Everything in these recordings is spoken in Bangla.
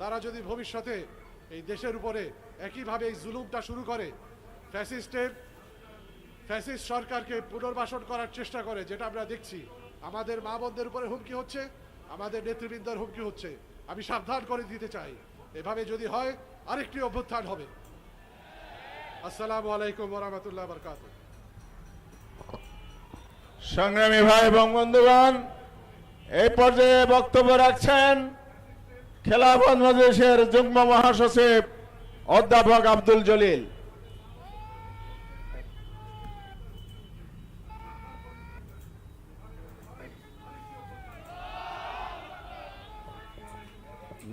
তারা যদি ভবিষ্যতে এই দেশের উপরে একইভাবে এই জুলুমটা শুরু করে, ফ্যাসিস্টের, ফ্যাসিস্ট সরকারকে পুনর্বাসন করার চেষ্টা করে, যেটা আমরা দেখছি, আমাদের মা বোনদের উপরে হুমকি হচ্ছে, আমাদের নেতৃবৃন্দের হুমকি হচ্ছে, আমি সাবধান করে দিতে চাই। এভাবে যদি হয়, আরেকটি অভ্যুত্থান হবে। আসসালামু আলাইকুম ওরহামতুল্লাহ বরকাত সংগ্রামী ভাই এবং বন্ধুগণ, এই পর্যায়ে বক্তব্য রাখছেন খেলাফত মজলিসের যুগ্ম মহাসচিব অধ্যাপক আব্দুল জলিল।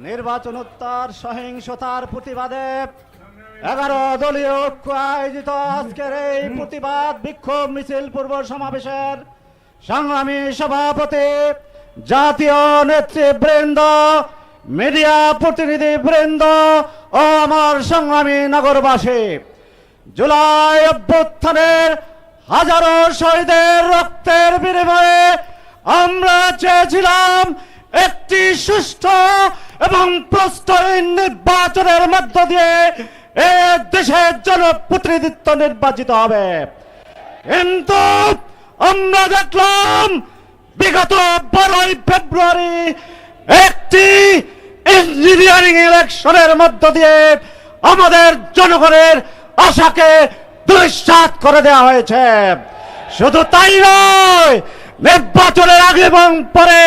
নির্বাচনোত্তর সহিংসতার প্রতিবাদে এগারো দলীয় ঐক্য আয়োজিত আজকের এই প্রতিবাদ বিক্ষোভ মিছিল পূর্ব সমাবেশের সংগ্রামী সভাপতি জাতীয় নেতৃবৃন্দ মিডিয়া প্রতিনিধি বৃন্দ ও আমার সংগ্রামী নগরবাসী, জুলাই অভ্যুত্থানের হাজারো শহীদের রক্তের বিনিময়ে আমরা চেয়েছিলাম একটি সুষ্ঠু এবং প্রস্তুত নির্বাচনের মধ্য দিয়ে এ দেশের জনপ্রতিনিধিত্ব নির্বাচিত হবে। কিন্তু আমরা দেখলাম বিগত বারোই ফেব্রুয়ারি একটি ইঞ্জিনিয়ারিং ইলেকশনের মধ্য দিয়ে আমাদের জনগণের আশাকে দুঃসাত করে দেওয়া হয়েছে। শুধু তাই নয়, নির্বাচনের আগে এবং পরে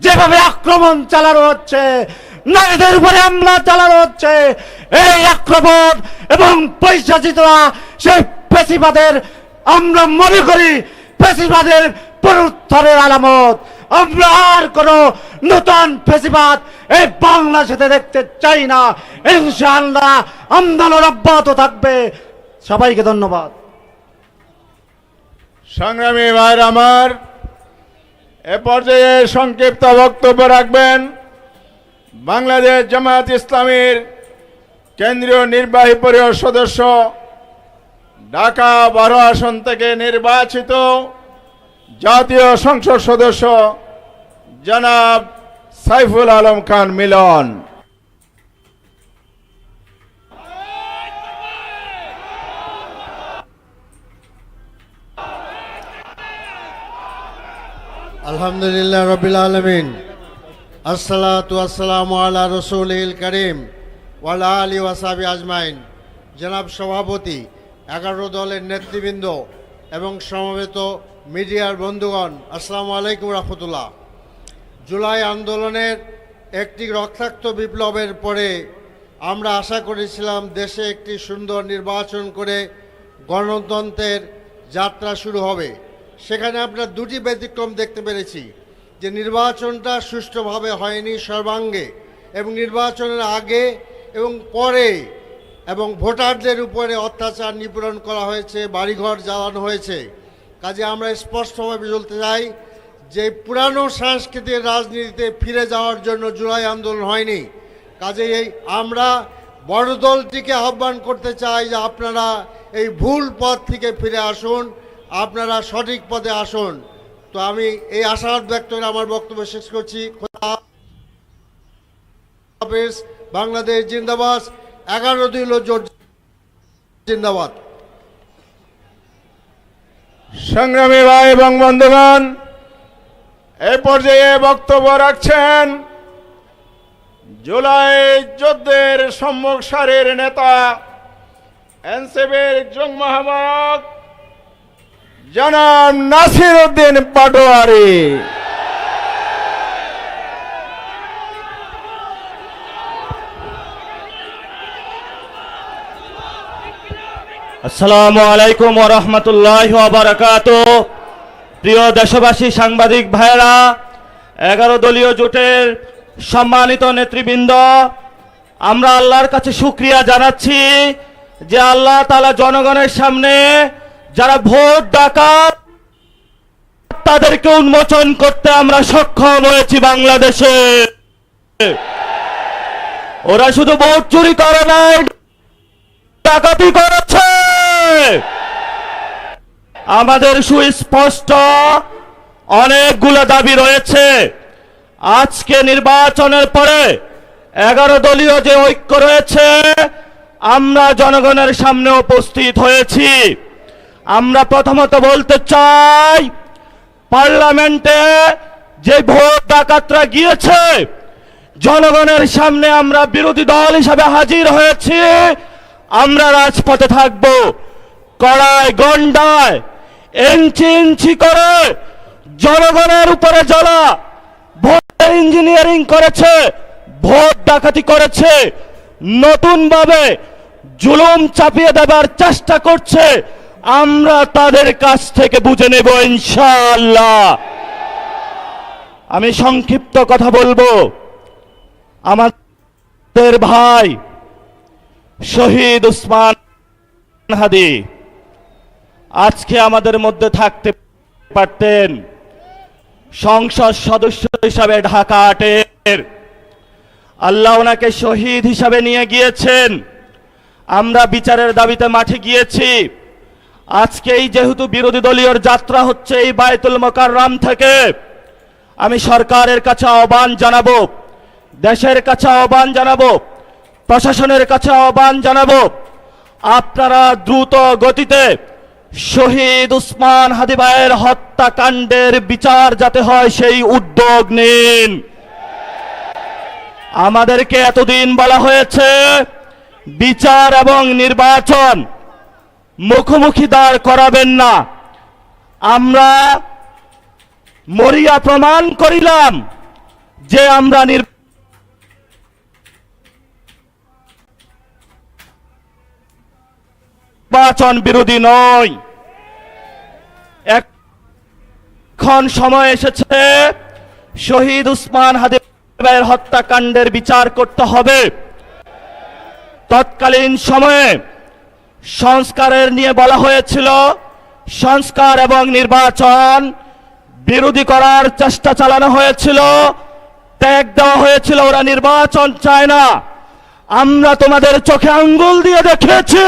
যেভাবে আক্রমণ চালানো হচ্ছে, নারীদের উপরে হামলা চালানো হচ্ছে, এই আক্রমণ এবং পৈশাচিতরা সেই পেশিবাদের আমরা মনে করি পেশিবাদের পুনরুত্থানের আলামত। আমরা আর কোন নতুন ফেসিবাদ এই বাংলাদেশে দেখতে চাই না। ইনশাআল্লাহ আন্দোলন অব্যাহত থাকবে। সবাইকে ধন্যবাদ। সংগ্রামী ভাইর আমার, এ পর্যায়ে সংক্ষিপ্ত বক্তব্য রাখবেন বাংলাদেশ জামায়াত ইসলামীর কেন্দ্রীয় নির্বাহী পরিষদ সদস্য, ঢাকা বারো আসন থেকে নির্বাচিত জাতীয় সংসদ সদস্য জনাব সাইফুল আলম খান মিলন। আলহামদুলিল্লাহ রবিল আলমিন। আসসালাতু আসসালামু আলা রসুল করিম ওয়ালা আলী ওয়াসাবি আজমাইন। জনাব সভাপতি, এগারো দলের নেতৃবৃন্দ এবং সমবেত মিডিয়ার বন্ধুগণ, আসসালামু আলাইকুম রহমতুল্লাহ। জুলাই আন্দোলনের একটি রক্তাক্ত বিপ্লবের পরে আমরা আশা করেছিলাম দেশে একটি সুন্দর নির্বাচন করে গণতন্ত্রের যাত্রা শুরু হবে। সেখানে আমরা দুটি ব্যতিক্রম দেখতে পেরেছি, যে নির্বাচনটা সুষ্ঠুভাবে হয়নি সর্বাঙ্গে, এবং নির্বাচনের আগে এবং পরে, এবং ভোটারদের উপরে অত্যাচার নিপূরণ করা হয়েছে, বাড়িঘর জ্বালানো হয়েছে। কাজে আমরা স্পষ্টভাবে বলতে চাই যে পুরানো সাংস্কৃতিক রাজনীতিতে ফিরে যাওয়ার জন্য জুলাই আন্দোলন হয়নি। কাজে এই আমরা বড় দলটিকে আহ্বান করতে চাই যে আপনারা এই ভুল পথ থেকে ফিরে আসুন, আপনারা সঠিক পথে আসুন। তো আমি এই আশাবাদ ব্যক্ত করে আমার বক্তব্য শেষ করছি। বাংলাদেশ জিন্দাবাদ, এগারো দিল জোট জিন্দাবাদ। সংগ্রামী ভাই এবং বন্ধুগণ, এ পর্যায়ে বক্তব্য রাখছেন জুলাই যুদ্ধের সম্মুখ সারের নেতা এনসিবির যুগ মহামায়ক জনাব নাসির উদ্দিন পাটোয়ারি। আসসালামু আলাইকুম ওয়া রাহমাতুল্লাহি ওয়া প্রিয় দেশবাসী, সাংবাদিক ভাইরা এগারো দলীয় জোটের সম্মানিত নেতৃবৃন্দ, আমরা আল্লাহর কাছে শুক্রিয়া জানাচ্ছি যে আল্লাহ তাআলা জনগণের সামনে যারা ভোট ডাকাত, তাদেরকে উন্মোচন করতে আমরা সক্ষম হয়েছি বাংলাদেশে। ওরা শুধু ভোট চুরি করে নাই, ডাকাতি করেছে। আমাদের সুস্পষ্ট অনেকগুলো দাবি রয়েছে। আজকে নির্বাচনের পরে এগারো দলীয় যে ঐক্য রয়েছে, আমরা জনগণের সামনে উপস্থিত হয়েছি। আমরা প্রথমত বলতে চাই, পার্লামেন্টে যে ভোট ডাকাতরা গিয়েছে, জনগণের সামনে আমরা বিরোধী দল হিসাবে হাজির হয়েছি। আমরা রাজপথে থাকব। কড়ায় গন্ডায় ইঞ্চি ইঞ্চি করে জনগণের উপরে জ্বলা। ভোটের ইঞ্জিনিয়ারিং করেছে, ভোট ডাকাতি করেছে, নতুনভাবে জুলুম চাপিয়ে দেবার চেষ্টা করছে। আমরা তাদের কাছ থেকে বুঝে নেব ইনশাআল্লাহ। আমি সংক্ষিপ্ত কথা বলব। আমাদের ভাই শহীদ উসমান হাদি আজকে আমাদের মধ্যে থাকতে পারতেন সংসদ সদস্য হিসাবে ঢাকা আটের। আল্লাহ ওনাকে শহীদ হিসাবে নিয়ে গিয়েছেন। আমরা বিচারের দাবিতে মাঠে গিয়েছি। আজকেই যেহেতু বিরোধী দলীয় যাত্রা হচ্ছে এই বায়তুল মোকাররাম থেকে, আমি সরকারের কাছে আহ্বান জানাব, দেশের কাছে আহ্বান জানাব, প্রশাসনের কাছে আহ্বান জানাব, আপনারা দ্রুত গতিতে শহীদ উসমান হাদিবাইয়ের হত্যাকাণ্ডের বিচার যাতে হয় সেই উদ্যোগ নিন। আমাদেরকে এতদিন বলা হয়েছে, বিচার এবং নির্বাচন মুখোমুখি দাঁড় করাবেন না। আমরা মরিয়া প্রমাণ করিলাম যে আমরা নির নির্বাচন বিরোধী নয়। এখন সময় এসেছে শহীদ উসমান হাদিবের হত্যাকাণ্ডের বিচার করতে হবে। তৎকালীন সময়ে সংস্কারের নিয়ে বলা হয়েছিল, সংস্কার এবং নির্বাচন বিরোধী করার চেষ্টা চালানো হয়েছিল, ত্যাগ দেওয়া হয়েছিল, ওরা নির্বাচন চায় না। আমরা তোমাদের চোখে আঙ্গুল দিয়ে দেখেছি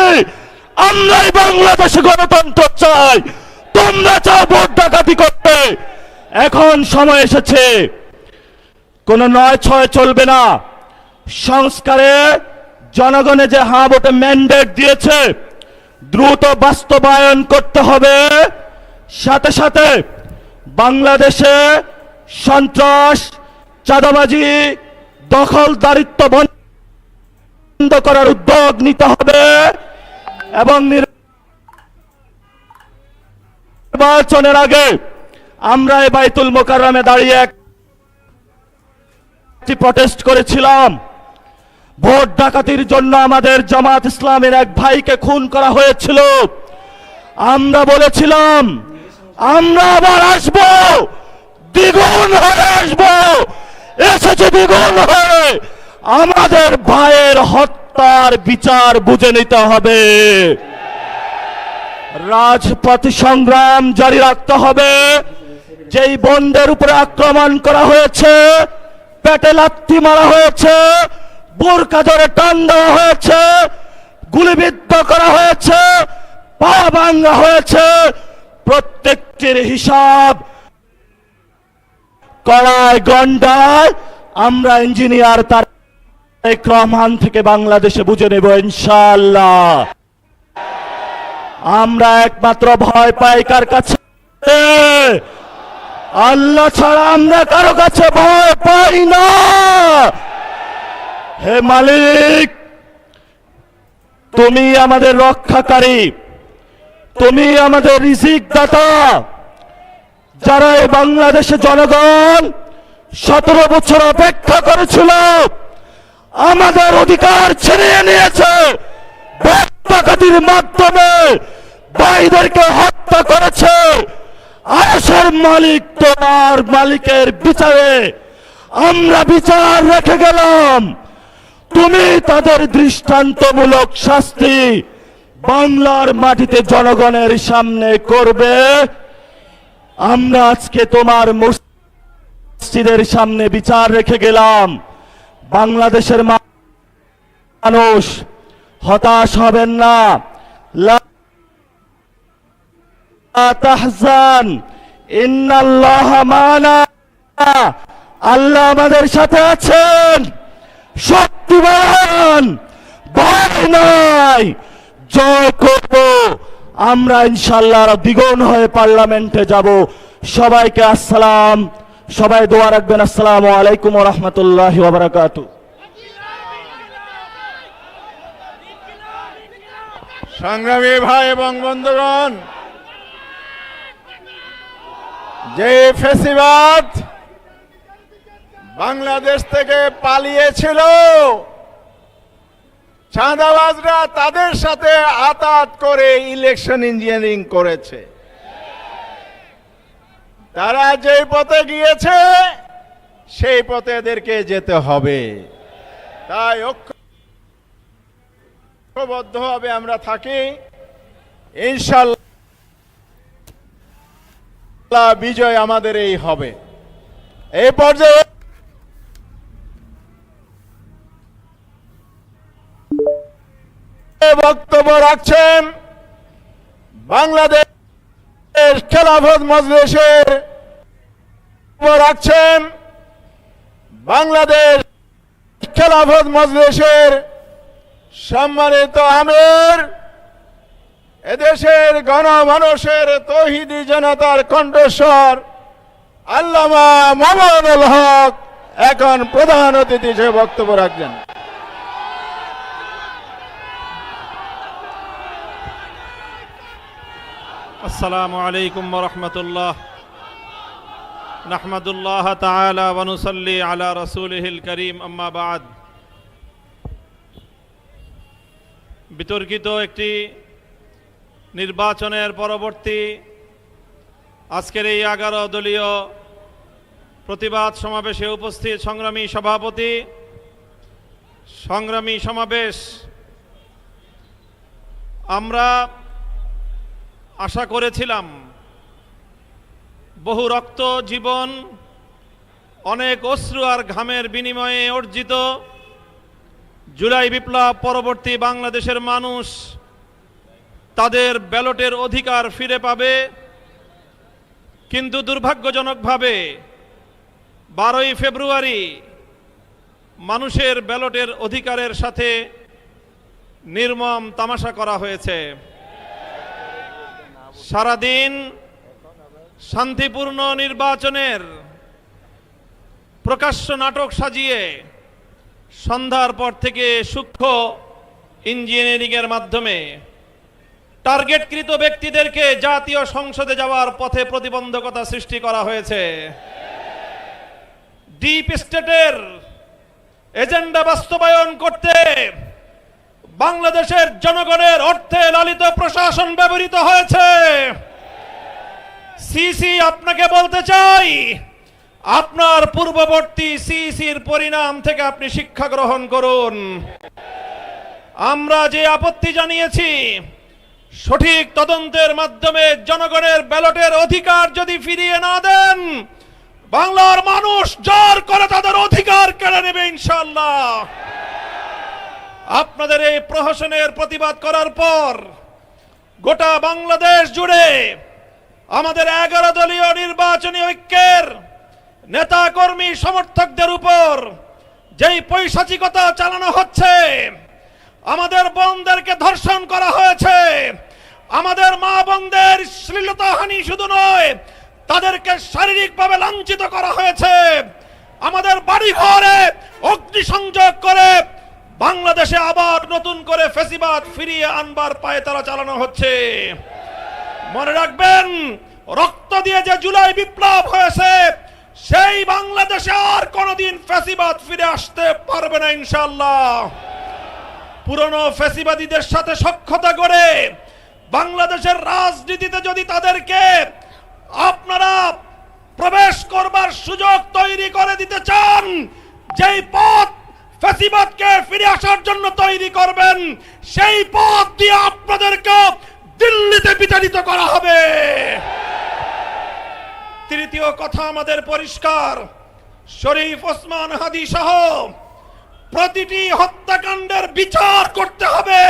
আমরাই বাংলাদেশে গণতন্ত্র চাই। তোমরা চাও ভোট ডাকাতি করতে। এখন সময় এসেছে। কোন নয় ছয় চলবে না। সংস্কারে জনগণে যে হা ভোটে ম্যান্ডেট দিয়েছে, দ্রুত বাস্তবায়ন করতে হবে। সাথে সাথে বাংলাদেশে সন্ত্রাস, চাঁদাবাজি দখল দারিত্ব বন্ধ করার উদ্যোগ নিতে হবে। এবং নির্বাচনের আগে আমরা এই বাইতুল মোকাররমে দাঁড়িয়ে একটি প্রটেস্ট করেছিলাম। ভোট ডাকাতির জন্য আমাদের জামাত ইসলামের এক ভাইকে খুন করা হয়েছিল। আমরা বলেছিলাম, আমরা আবার আসব, দ্বিগুণ হয়ে আসব, এসেছে দ্বিগুণ হয়ে। আমাদের ভাইয়ের হত্যার বিচার বুঝে নিতে হবে। রাজপথ সংগ্রাম জারি রাখতে হবে। যেই বন্দের উপরে আক্রমণ করা হয়েছে, পেটে লাত্তি মারা হয়েছে, বোরকা ধরে টান দেওয়া হয়েছে, গুলিবিদ্ধ করা হয়েছে পা ভাঙ্গা হয়েছে প্রত্যেকটির হিসাব কড়ায় গন্ডায়। আমরা ইঞ্জিনিয়ার তার রহমান থেকে বাংলাদেশে বুঝে নেব ইনশাআল্লাহ। আমরা একমাত্র ভয় পাই কার কাছে? আল্লাহ ছাড়া আমরা কারও কাছে ভয় পাই না। হে মালিক, তুমি আমাদের রক্ষাকারী, তুমি আমাদের রিজিক দাতা যারা এই বাংলাদেশে জনগণ সতেরো বছর অপেক্ষা করেছিল আমাদের অধিকার ছিনিয়ে নিয়েছে। ডাকাতির মাধ্যমে ভাইদেরকে হত্যা করেছে। আয়েসের মালিক তোমার মালিকের বিচারে আমরা বিচার রেখে গেলাম। তুমি তাদের দৃষ্টান্তমূলক শাস্তি বাংলার মাটিতে জনগণের সামনে করবে। আমরা আজকে তোমার মসজিদের সামনে বিচার রেখে গেলাম। বাংলাদেশের মানুষ হতাশ হবেন না। ইন্নাল্লাহ মানা। আল্লাহ আমাদের সাথে আছেন। শক্তিমান। ভয় নাই। জয় করব। আমরা ইনশাল্লাহ দ্বিগুণ হয়ে পার্লামেন্টে যাব। সবাইকে আসসালাম। সবাই দোয়া রাখবেন। আসসালামু আলাইকুম রহমতুল্লাহ বারাকাতু সংগ্রামী ভাই এবং বন্ধুগণ, যে ফেসিবাদ বাংলাদেশ থেকে পালিয়েছিল, চাঁদাবাজরা তাদের সাথে আতাত করে ইলেকশন ইঞ্জিনিয়ারিং করেছে। তারা যেই পথে গিয়েছে, সেই পথে এদেরকে যেতে হবে। তাই ঐক্যবদ্ধভাবে আমরা থাকি। ইনশাল্লাহ বিজয় আমাদের এই হবে। এই পর্যায়ে বক্তব্য রাখছেন বাংলাদেশ খেলাফত মজলিসের রাখছেন। বাংলাদেশ খেলাফত মজলিসের সম্মানিত আমির। এদেশের গণমানুষের তহিদি জনতার কণ্ঠস্বর আল্লামা মামুনুল হক, এখন প্রধান অতিথি হিসেবে বক্তব্য রাখছেন। السلام عليكم ورحمة الله نحمد الله تعالى ونصلي على رسوله الكريم أما بعد বিতর্কিত একটি নির্বাচনের পরবর্তী আজকের এই এগারো দলীয় প্রতিবাদ সমাবেশে উপস্থিত সংগ্রামী সভাপতি সংগ্রামী সমাবেশ আমরা আশা করেছিলাম। বহু রক্ত জীবন, অনেক অশ্রু আর ঘামের বিনিময়ে অর্জিত। জুলাই বিপ্লব পরবর্তী বাংলাদেশের মানুষ তাদের ব্যালটের অধিকার ফিরে পাবে। কিন্তু দুর্ভাগ্যজনকভাবে বারোই ফেব্রুয়ারি মানুষের ব্যালটের অধিকারের সাথে নির্মম তামাশা করা হয়েছে। সারাদিন শান্তিপূর্ণ নির্বাচনের প্রকাশ্য নাটক সাজিয়ে সন্ধ্যার পর থেকে সূক্ষ্ম ইঞ্জিনিয়ারিংয়ের মাধ্যমে টার্গেটকৃত ব্যক্তিদেরকে জাতীয় সংসদে যাওয়ার পথে প্রতিবন্ধকতা সৃষ্টি করা হয়েছে। ডিপ স্টেটের এজেন্ডা বাস্তবায়ন করতে বাংলাদেশের জনগণের অর্থে লালিত প্রশাসন ব্যবহৃত হয়েছে। সিসি আপনাকে বলতে চাই, আপনার পূর্ববর্তী সিসির পরিণাম থেকে আপনি শিক্ষা গ্রহণ করুন। আমরা যে আপত্তি জানিয়েছি, সঠিক তদন্তের মাধ্যমে জনগণের ব্যালটের অধিকার যদি ফিরিয়ে না দেন, বাংলার মানুষ জোর করে তাদের অধিকার কেড়ে নেবে ইনশাল্লাহ আপনাদের এই প্রহসনের প্রতিবাদ করার পর গোটা বাংলাদেশ জুড়ে আমাদের এগারো দলীয় নির্বাচনী ঐক্যের নেতা কর্মী সমর্থকদের উপর যেই পৈশাচিকতা চালানো হচ্ছে, আমাদের বোনদেরকে ধর্ষণ করা হয়েছে, আমাদের মা বোনদের শ্লীলতাহানি শুধু নয়, তাদেরকে শারীরিকভাবে লাঞ্ছিত করা হয়েছে, আমাদের বাড়ি ঘরে অগ্নিসংযোগ করে বাংলাদেশে আবার নতুন করে ফেসিবাদ ফিরিয়ে আনবার পায়ে তারা চালানো হচ্ছে। মনে রাখবেন, রক্ত দিয়ে যে জুলাই বিপ্লব হয়েছে, সেই বাংলাদেশে আর কোনোদিন ফেসিবাদ ফিরে আসতে পারবে না ইনশাল্লাহ পুরনো ফেসিবাদীদের সাথে সক্ষতা করে বাংলাদেশের রাজনীতিতে যদি তাদেরকে আপনারা প্রবেশ করবার সুযোগ তৈরি করে দিতে চান, যেই পথ ফেসিবাদকে ফিরে আসার জন্য তৈরি করবেন। সেই পথ দিয়ে আপনাদেরকে দিল্লিতে বিতাড়িত করা হবে। তৃতীয় কথা আমাদের পরিষ্কার। শরীফ ওসমান হাদি সহ প্রতিটি হত্যাকাণ্ডের বিচার করতে হবে।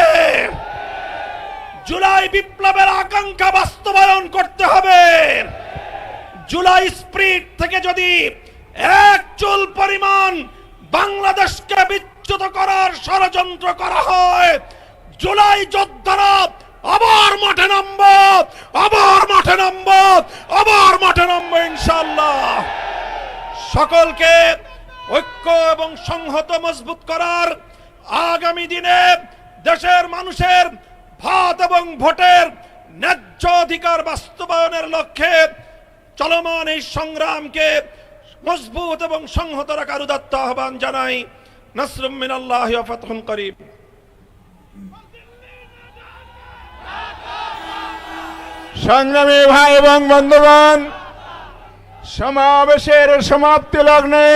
জুলাই বিপ্লবের আকাঙ্ক্ষা বাস্তবায়ন করতে হবে। জুলাই স্প্রিট থেকে যদি এক চুল পরিমাণ বাংলাদেশকে বিচ্যুত করার ষড়যন্ত্র করা হয়। জুলাই যোদ্ধারা আবার মাঠে নামব, আবার মাঠে নামব, আবার মাঠে নামবো ইনশাল্লাহ সকলকে ঐক্য এবং সংহত মজবুত করার আগামী দিনে দেশের মানুষের ভাত এবং ভোটের ন্যায্য অধিকার বাস্তবায়নের লক্ষ্যে চলমান এই সংগ্রামকে মজবুত এবং সংহত রাখার উদাত্ত আহ্বান জানাই। নসরুম মিনাল্লাহ করিম। সংগ্রামী ভাই এবং বন্ধুগণ, সমাবেশের সমাপ্তি লগ্নে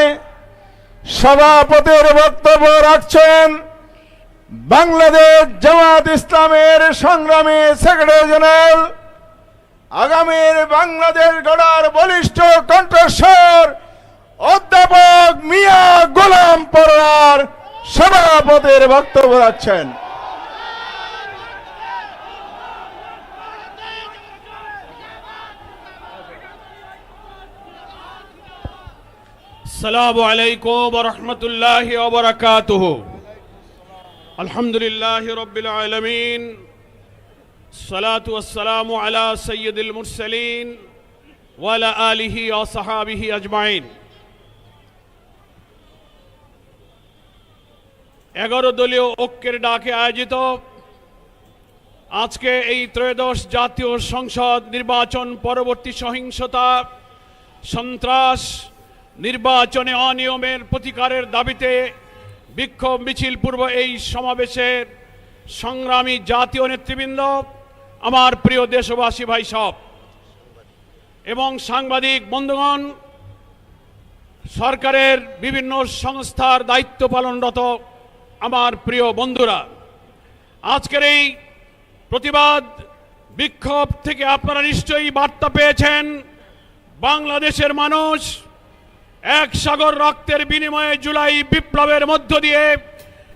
সভাপতির বক্তব্য রাখছেন বাংলাদেশ জামাত ইসলামের সংগ্রামী সেক্রেটারি জেনারেল, আগামীর বাংলাদেশ গড়ার বলিষ্ঠ কণ্ঠস্বর অধ্যাপক মিয়া গোলাম পরোয়ার সভাপতির বক্তব্য রাখছেন السلام عليكم ورحمة الله وبركاته الحمد لله رب العالمين الصلاة والسلام على سيد المرسلين وعلى آله وصحابه أجمعين এগারো দলীয় ঐক্যের ডাকে আয়োজিত আজকে এই ত্রয়োদশ জাতীয় সংসদ নির্বাচন পরবর্তী সহিংসতা, সন্ত্রাস, নির্বাচনে অনিয়মের প্রতিকারের দাবিতে বিক্ষোভ মিছিল পূর্ব এই সমাবেশের সংগ্রামী জাতীয় নেতৃবৃন্দ, আমার প্রিয় দেশবাসী ভাই সব, এবং সাংবাদিক বন্ধুগণ, সরকারের বিভিন্ন সংস্থার দায়িত্ব পালনরত আমার প্রিয় বন্ধুরা, আজকের এই প্রতিবাদ বিক্ষোভ থেকে আপনারা নিশ্চয়ই বার্তা পেয়েছেন। বাংলাদেশের মানুষ এক সাগর রক্তের বিনিময়ে জুলাই বিপ্লবের মধ্য দিয়ে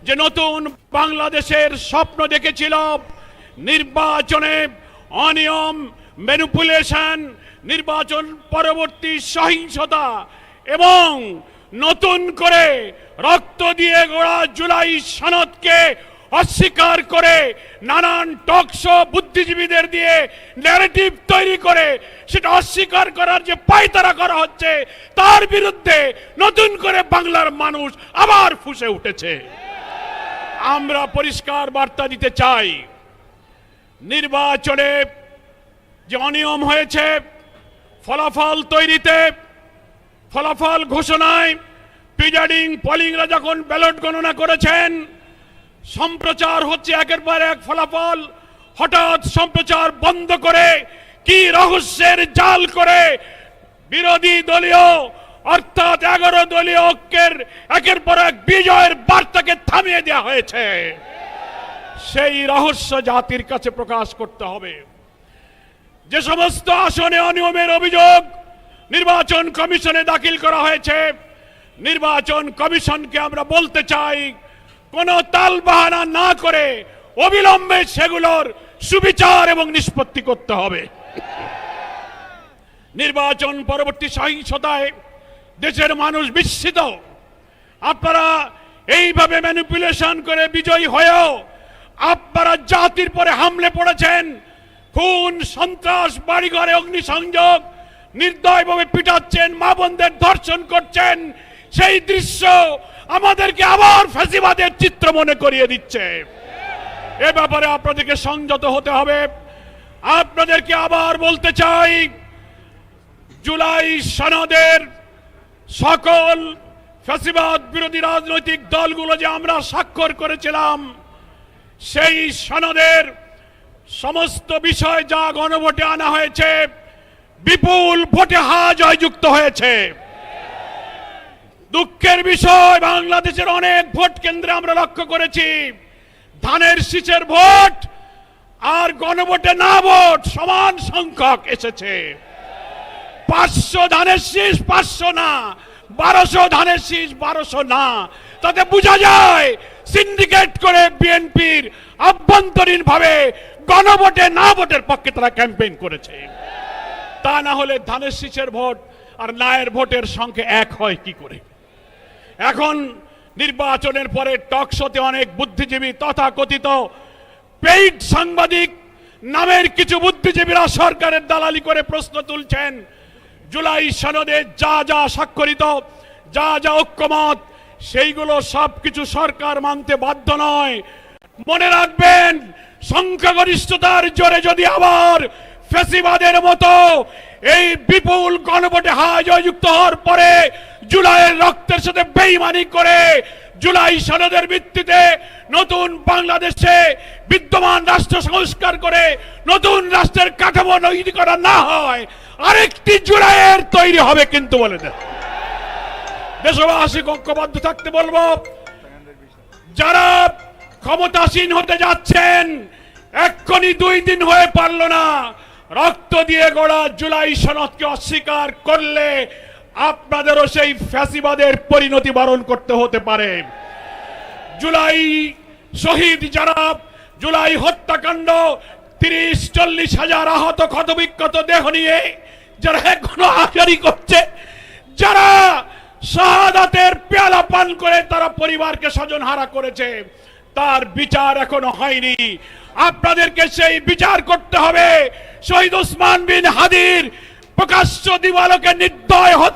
যে নতুন বাংলাদেশের স্বপ্ন দেখেছিল, নির্বাচনে অনিয়ম ম্যানিপুলেশন নির্বাচন পরবর্তী সহিংসতা এবং নতুন করে রক্ত দিয়ে গোড়া জুলাই সনদকে অস্বীকার করে নানান টকশো বুদ্ধিজীবীদের দিয়ে ন্যারেটিভ তৈরি করে সেটা অস্বীকার করার যে পায়তারা করা হচ্ছে, তার বিরুদ্ধে নতুন করে বাংলার মানুষ আবার ফুসে উঠেছে। আমরা পরিষ্কার বার্তা দিতে চাই, নির্বাচনে যে অনিয়ম হয়েছে, ফলাফল তৈরিতে ফলাফল ঘোষণায় প্রিজাইডিং পলিংরা যখন ব্যালট গণনা করেছেন, সম্প্রচার হচ্ছে একের পর এক ফলাফল। হঠাৎ সম্প্রচার বন্ধ করে কি রহস্যের জাল করে বিরোধী দলীয়, অর্থাৎ এগারো দলীয় ঐক্যের একের পর এক বিজয়ের বার্তাকে থামিয়ে দেওয়া হয়েছে। সেই রহস্য জাতির কাছে প্রকাশ করতে হবে। যে সমস্ত আসনে অনিয়মের অভিযোগ নির্বাচন কমিশনে দাখিল করা হয়েছে। নির্বাচন কমিশনকে আমরা বলতে চাই, কোনো তাল বাহানা না করে অবিলম্বে সেগুলোর সুবিচার এবং নিষ্পত্তি করতে হবে। নির্বাচন পরবর্তী সহিংসতায় দেশের মানুষ বিস্মিত। আপনারা এইভাবে ম্যানিপুলেশন করে বিজয়ী হয়েও আপনারা জাতির পরে হামলে পড়েছেন। খুন, সন্ত্রাস, বাড়িঘরে অগ্নিসংযোগ নির্দয়ভাবে পিটাচ্ছেন, মা বোনদের ধর্ষণ করছেন, সেই দৃশ্য আমাদেরকে আবার ফ্যাসিবাদের চিত্র মনে করিয়ে দিচ্ছে। এ ব্যাপারে আপনাদেরকে সংযত হতে হবে। আপনাদেরকে আবার বলতে চাই, জুলাই সনদের সকল ফ্যাসিবাদ বিরোধী রাজনৈতিক দলগুলো যে আমরা স্বাক্ষর করেছিলাম, সেই সনদের সমস্ত বিষয় যা গণভোটে আনা হয়েছে বিপুল ভোটে হা জয়যুক্ত হয়েছে। দুঃখের বিষয়, বাংলাদেশের অনেক ভোট কেন্দ্রে আমরা লক্ষ্য করেছি। ধানের শীষের ভোট আর গণভোটে না ভোট, সমান সংখ্যক এসেছে। পাঁচশো ধানের শীষ, পাঁচশো না। বারোশো ধানের শীষ, বারোশো না। তাতে বোঝা যায় সিন্ডিকেট করে বিএনপির আভ্যন্তরীণ ভাবে গণভোটে না ভোটের পক্ষে তারা ক্যাম্পেইন করেছে। তা না হলে ধানের শীষের ভোট আর নায়ের ভোটের সংখ্যা এক হয় কি করে? এখন নির্বাচনের পরে টক শোতে অনেক বুদ্ধিজীবী তথা কথিত পেইড সাংবাদিক নামের কিছু বুদ্ধিজীবীরা সরকারের দালালি করে প্রশ্ন তুলছেন, জুলাই সনদে যা যা স্বাক্ষরিত, যা যা ঐক্যমত, সেইগুলো সবকিছু সরকার মানতে বাধ্য নয়। মনে রাখবেন, সংখ্যাগরিষ্ঠতার জোরে যদি আবার ফেসিবাদের মতো এই বিপুল গণভোটে হায় জয়যুক্ত হওয়ার পরে জুলাইয়ের রক্তের সাথে বেইমানি করে জুলাই সনদের ভিত্তিতে নতুন বাংলাদেশে বিদ্যমান রাষ্ট্র সংস্কার করে নতুন রাষ্ট্রের কাঠামো তৈরি করা না হয়, আরেকটি জুলাইয়ের তৈরি হবে কিন্তু বলে দেশবাসী ঐক্যবদ্ধ থাকতে বলব, যারা ক্ষমতাসীন হতে যাচ্ছেন, এক্ষুনি দুই দিন হয়ে পারল না। রক্ত দিয়ে গড়া জুলাই সনদকে অস্বীকার করলে আপনাদেরও সেই ফ্যাসিবাদের পরিণতি বরণ করতে হতে পারে। জুলাই শহীদ যারা জুলাই হত্যাকাণ্ড, তিরিশ, চল্লিশ হাজার আহত ক্ষতবিক্ষত দেহ নিয়ে যারা এখনও আচারি করছে, যারা শাহাদাতের পেয়ালা পান করে তারা পরিবারকে স্বজন হারা করেছে, তার বিচার এখনও হয়নি। আপনাদেরকে সেই বিচার করতে হবে। শহীদ ওসমান বিন হাদির প্রকাশ্য দিবালকে নির্দয় হত্যা